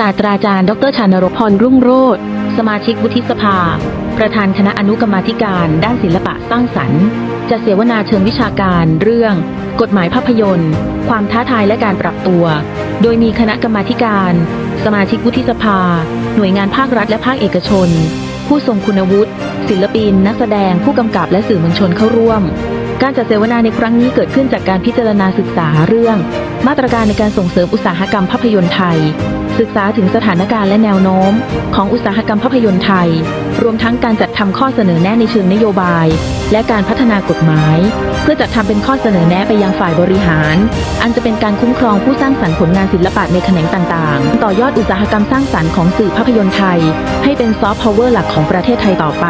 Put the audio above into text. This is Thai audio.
ศาสตราจารย์ ดรชานรพรรุ่งโรจน์สมาชิกวุฒิสภา ประธานคณะอนุกรรมาธิการด้านศิลปะสร้างสรรค์ จะเสวนาเชิงวิชาการเรื่อง กฎหมายภาพยนตร์ ความท้าทายและการปรับตัว โดยมีคณะกรรมาธิการ สมาชิกวุฒิสภา หน่วยงานภาครัฐและภาคเอกชน ผู้ทรงคุณวุฒิศิลปิน นักแสดงผู้กำกับและสื่อมวลชนเข้าร่วม การจัดเสวนาในครั้งนี้เกิดขึ้นจากการพิจารณาศึกษาเรื่อง มาตรการในการส่งเสริมอุตสาหกรรมภาพยนตร์ไทย ศึกษาถึงสถานการณ์และแนวโน้ม ของอุตสาหกรรมภาพยนตร์ไทย รวมทั้งการจัดทำข้อเสนอแนะในเชิงนโยบาย และการพัฒนากฎหมาย เพื่อจัดทำเป็นข้อเสนอแนะไปยังฝ่ายบริหาร อันจะเป็นการคุ้มครองผู้สร้างสรรค์ผลงานศิลปะในแขนงต่างๆ ต่อยอดอุตสาหกรรมสร้างสรรค์ของสื่อภาพยนตร์ไทย ให้เป็นซอฟต์พาวเวอร์หลักของประเทศไทยต่อไป